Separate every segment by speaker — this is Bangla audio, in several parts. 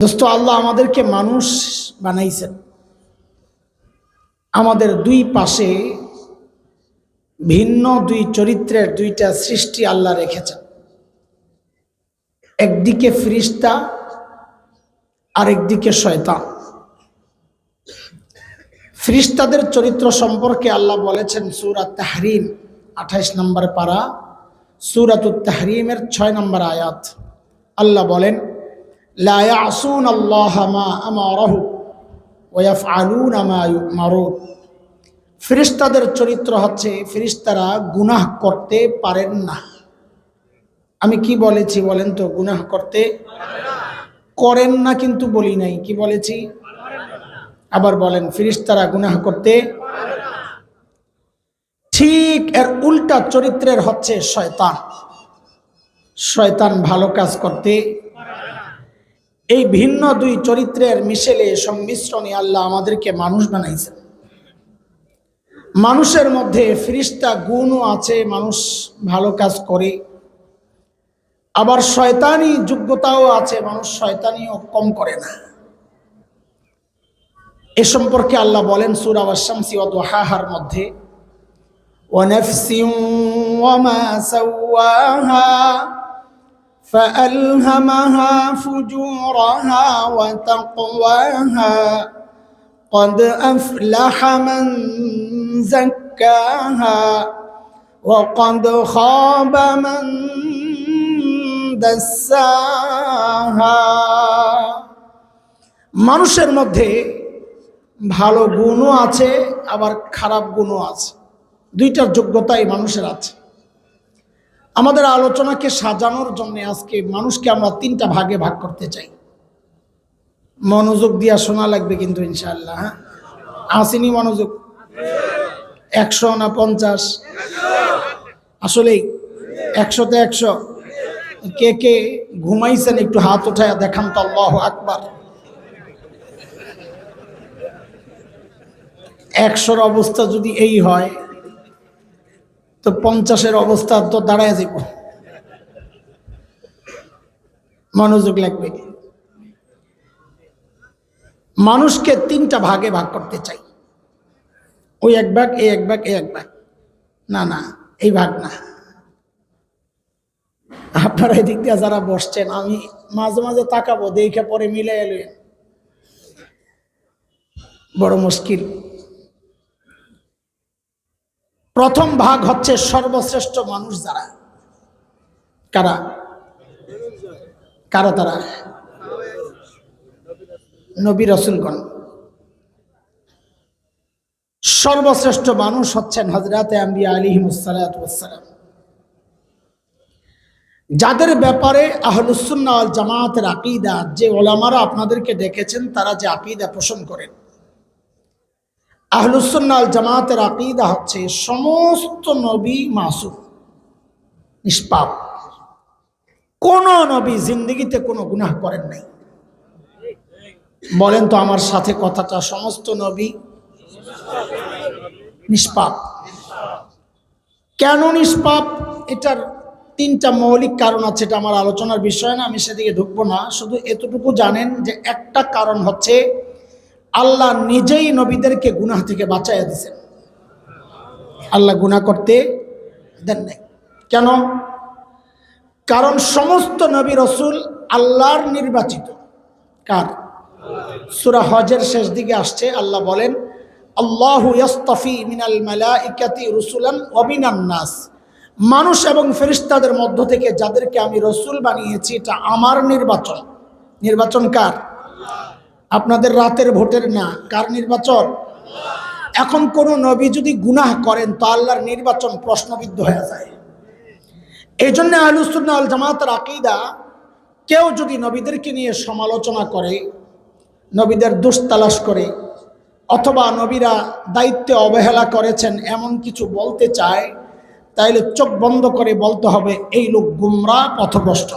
Speaker 1: দোস্ত, আল্লাহ আমাদেরকে মানুষ বানাইছেন। আমাদের দুই পাশে ভিন্ন দুই চরিত্রের দুইটা সৃষ্টি আল্লাহ রেখেছেন। একদিকে ফিরিস্তা, আরেকদিকে শয়তান। ফিরিস্তাদের চরিত্র সম্পর্কে আল্লাহ বলেছেন সুরাত তাহরিম, আঠাইশ নম্বর পারা সুরাত তাহরিমের ছয় নম্বর আয়াত। আল্লাহ বলেন ইয়াসুন আল্লাহ মা আমারাহু ওয়া ইয়াফআলুনা মা ইউমারুন ফেরেশতাদের চরিত্র হচ্ছে, ফেরেশতারা গুনাহ করতে পারেন না। আমি কি বলেছি বলেন তো? গুনাহ করতে করেন না কিন্তু বলি নাই। কি বলেছি? আবার বলেন ফিরিস্তারা গুনাহ করতে ঠিক এর উল্টা চরিত্রের হচ্ছে শয়তান। শয়তান ভালো কাজ করতে এই ভিন্ন দুই চরিত্রের মিশেলে সংমিশ্রণে আল্লাহ আমাদেরকে মানুষ বানাইছেন। মানুষের মধ্যে ফিরিস্তা গুণও আছে, মানুষ ভালো কাজ করে। আবার শয়তানি যোগ্যতাও আছে, মানুষ শয়তানিও কম করে না। এ সম্পর্কে আল্লাহ বলেন সুরাবার শামসি ও দোহাহার মধ্যে ওয়ানফসি ওয়ামা فألهمها فجورها وتقواها قد أفلح من زكاها وقد خاب من دساها মানুষের মধ্যে ভালো গুণও আছে আবার খারাপ গুণও আছে দুইটার যোগ্যতাই মানুষের আছে আমাদের আলোচনাকে সাজানোর জন্য আজকে মানুষকে আমরা তিনটা ভাগে ভাগ করতে চাই। মনোযোগ দিয়া শোনা লাগবে কিন্তু ইনশাল্লাহ হ্যাঁ? আসেনি মনোযোগ? একশো না পঞ্চাশ? আসলেই, একশোতে একশো। কে কে ঘুমাইছেন একটু হাত উঠায় দেখান তো আল্লাহ আকবার। একশোর অবস্থা যদি এই হয় তো পঞ্চাশের অবস্থা তো দাঁড়ায় যাব মনোযোগ লাগবে। মানুষকে তিনটা ভাগে ভাগ করতে চাই। ওই এক ভাগ, এই এক ভাগ, এই এক ভাগ। না না, এই ভাগ না। আপনারা এদিক দিয়ে যারা বসছেন, আমি মাঝে মাঝে তাকাবো, দেখে পরে মিলে এলো বড় মুশকিল। প্রথম ভাগ হচ্ছে সর্বশ্রেষ্ঠ মানুষ যারা। কারা? কারা তারা? নবী রসুলগণ। সর্বশ্রেষ্ঠ মানুষ হচ্ছেন হজরত আম্বিয়া আলিহিমসালাম যাদের ব্যাপারে আহলুসুন্না আল জামাতের আকিদা, যে ওলামারা আপনাদেরকে ডেকেছেন তারা যে আকিদা পোষণ করেন। আহলুসুন্নাল জামাতের আকিদা হচ্ছে সমস্ত নবী মাসুম, নিষ্পাপ। কোন নবী জিন্দগিতে কোনো গুনাহ করেন নাই। বলেন তো আমার সাথে কথাটা, সমস্ত নবী নিষ্পাপ। কেন নিষ্পাপ? এটার তিনটা মৌলিক কারণ আছে, এটা আমার আলোচনার বিষয় না, আমি সেদিকে ঢুকবো না। শুধু এতটুকু জানেন যে একটা কারণ হচ্ছে আল্লাহ নিজেই নবীদেরকে গুনাহ থেকে বাঁচাইয়া দিছেন। আল্লাহ গুনাহ করতে দেন নাই। কেন? কারণ সমস্ত নবী রসুল আল্লাহর নির্বাচিত। কার? সুরা হজের শেষ দিকে আসছে, আল্লাহ বলেন, আল্লাহ ইয়াস্তফি মিনাল মালাইকাতি রসুলান অবিনান নাস। মানুষ এবং ফেরিস্তাদের মধ্য থেকে যাদেরকে আমি রসুল বানিয়েছি, এটা আমার নির্বাচন। নির্বাচন কার? আপনাদের রাতের ভোটের না, কার নির্বাচন? এখন কোন নবী যদি গুনাহ করেন, তো আল্লাহর নির্বাচন প্রশ্নবিদ্ধ হয়ে যায়। এই জন্য আলুসুল্লাহ আল জামাতের আকিদা, কেউ যদি নবীদেরকে নিয়ে সমালোচনা করে, নবীদের দোষ তালাশ করে, অথবা নবীরা দায়িত্বে অবহেলা করেছেন এমন কিছু বলতে চায়, তাইলে চোখ বন্ধ করে বলতে হবে, এই লোক গুমরা পথভ্রষ্ট।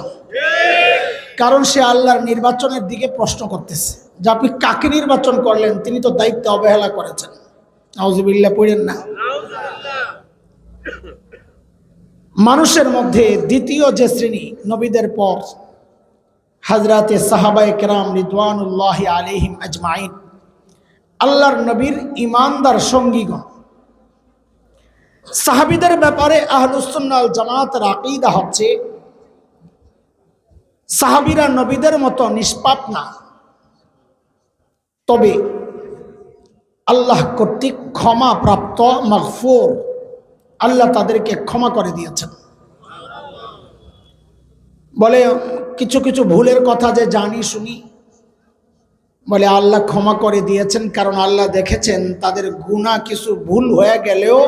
Speaker 1: কারণ সে আল্লাহর নির্বাচনের দিকে প্রশ্ন করতেছে। যে আপনি কাকে নির্বাচন করলেন, তিনি তো দায়িত্ব অবহেলা করেছেন। নাউজিবিল্লা পড়েন না। মানুষের মধ্যে দ্বিতীয় যে শ্রেণি, নবীদের পর হাজরাতে সাহাবায়ে কেরাম রিদওয়ানুল্লাহ আলিহিম আজমাইন। আল্লাহর নবীর ইমানদার সঙ্গীগণ। সাহাবিদের ব্যাপারে আহলুসুন্নাল জামাত আকিদা হচ্ছে সাহাবিরা নবীদের মতো নিষ্পাপ না। তবে আল্লাহ কর্তৃক ক্ষমা প্রাপ্ত, মাগফুর। আল্লাহ তাদেরকে ক্ষমা করে দিয়েছেন। বলে, কিছু কিছু ভুলের কথা যে জানি, শুনি। বলে, আল্লাহ ক্ষমা করে দিয়েছেন, কারণ আল্লাহ দেখেছেন তাদের গুণা কিছু ভুল হয়ে গেলেও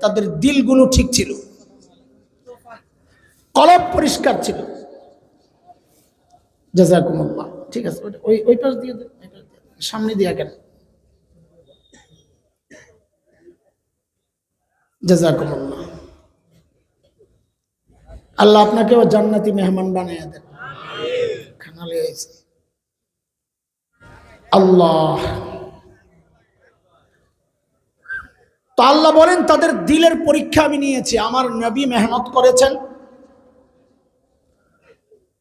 Speaker 1: তাদের দিলগুলো ঠিক ছিল। কলব পরিষ্কার ছিল। জাজাকুমুল্লাহ ঠিক আছে ওই- ওই পাশ দিয়ে। সামনে দিয়ে কেন জাজাকুমুল্লাহ আল্লাহ আপনাকেও জান্নাতি মেহমান বানিয়ে দেন। আল্লাহ। তো আল্লাহ বলেন, তাদের দিলের পরীক্ষা আমি নিয়েছি। আমার নবী মেহনত করেছেন।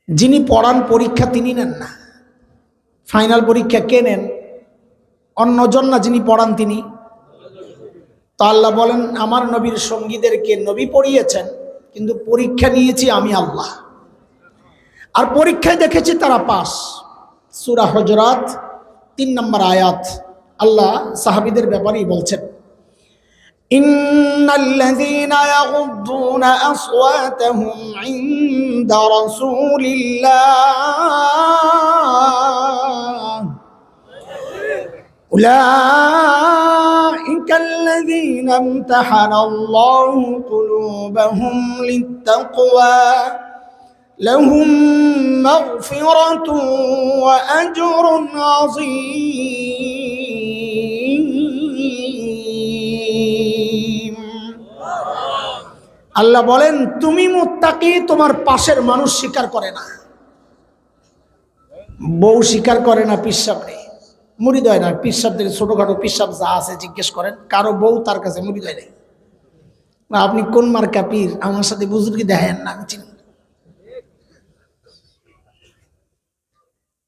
Speaker 1: যিনি পড়ান পরীক্ষা তিনি নেন না। ফাইনাল পরীক্ষা কে নেন? অন্যজন না যিনি পড়ান তিনি? তো আল্লাহ বলেন, আমার নবীর সঙ্গীদেরকে নবী পড়িয়েছেন, কিন্তু পরীক্ষা নিয়েছি আমি আল্লাহ। আর পরীক্ষায় দেখেছি তারা পাস। সুরা হজরাত, তিন নম্বর আয়াত। আল্লাহ সাহাবিদের ব্যাপারেই বলছেন إن الذين يغضون أصواتهم عند رسول الله أولئك الذين امتحن الله قلوبهم للتقوى لهم مغفرة وأجر عظيم আল্লাহ বলেন, তুমি মুত্তাকি, তোমার পাশের মানুষ স্বীকার করে না। বউ স্বীকার করে না পিসাব নেই। মুড়ি দেয় না। পিসাবদের ছোটখাটো পিসাব যা আছে জিজ্ঞেস করেন, কারও বউ তার কাছে মুড়ি দেয় নেই। আপনি কোন মার্কা পীর? আমার সাথে বুজুর্গি দেখেন না, আমি চিনি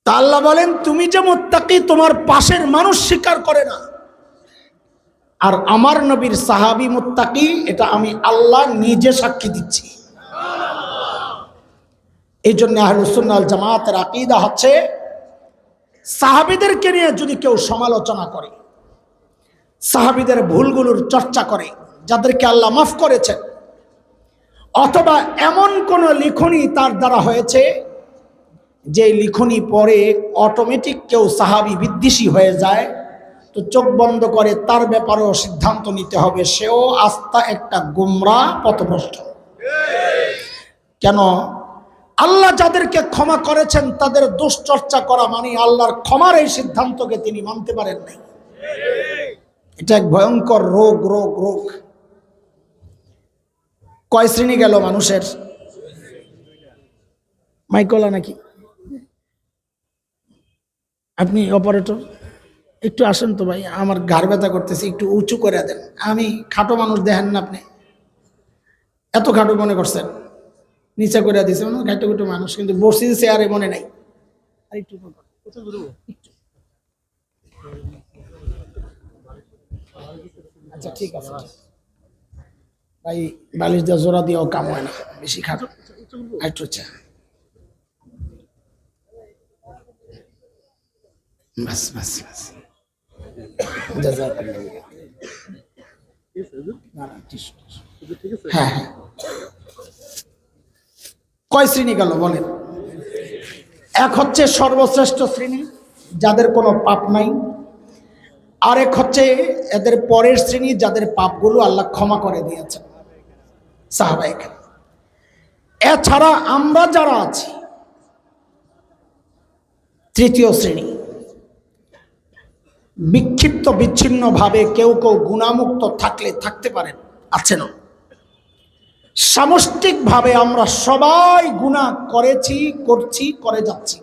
Speaker 1: তা আল্লাহ বলেন, তুমি যে মোত্তাকি, তোমার পাশের মানুষ স্বীকার করে না। আর আমার নবীর সাহাবি মোত্তাকি, এটা আমি আল্লাহ নিজে সাক্ষী দিচ্ছি। এই জন্য আহলুসুন্নাল জামাতের আকিদা হচ্ছে, সাহাবিদেরকে নিয়ে যদি কেউ সমালোচনা করে, সাহাবিদের ভুলগুলোর চর্চা করে, যাদেরকে আল্লাহ মাফ করেছেন, অথবা এমন কোন লিখনি তার দ্বারা হয়েছে, যে লিখনি পরে অটোমেটিক কেউ সাহাবি বিদ্বেষী হয়ে যায় তো চোখ বন্ধ করে তার ব্যাপারেও সিদ্ধান্ত নিতে হবে। সেও আস্থা একটা গুমরা পথভ্রষ্ট। কেন? আল্লাহ যাদেরকে ক্ষমা করেছেন, তাদের দুশ্চর্চা করা মানে আল্লাহর ক্ষমার এই সিদ্ধান্তকে তিনি মানতে পারেন নাই। এটা এক ভয়ঙ্কর রোগ রোগ রোগ। কয় শ্রেণি গেল মানুষের? মাইকলা নাকি? আপনি অপারেটর? একটু আসেন তো ভাই আমার ঘাড় ব্যথা করতেছে একটু উঁচু করে দেন। আমি খাটো মানুষ দেখেন না আপনি। এত খাটো মনে করছেন। নিচে করে দিছে মানে খাটো খাটো মানুষ কিন্তু বসি চেয়ারে মনে নাই। আর একটু। আচ্ছা ঠিক আছে ভাই বালিশ দিয়ে জোড়া দিয়েও কাম হয় না বেশি খাটো। একটু চা বাস বাস বাস। হ্যাঁ হ্যাঁ। কয় শ্রেণি গেল, বলেন? এক হচ্ছে সর্বশ্রেষ্ঠ শ্রেণি, যাদের কোনো পাপ নাই। আরেক হচ্ছে এদের পরের শ্রেণি, যাদের পাপগুলো আল্লাহ ক্ষমা করে দিয়েছেন। সাহাবাহিক এছাড়া আমরা যারা আছি, তৃতীয় শ্রেণি। বিক্ষিপ্ত বিচ্ছিন্নভাবে কেউ কেউ গুণামুক্ত থাকলে থাকতে পারেন আছেন সামষ্টিকভাবে আমরা সবাই গুণা করেছি, করছি, করে যাচ্ছি।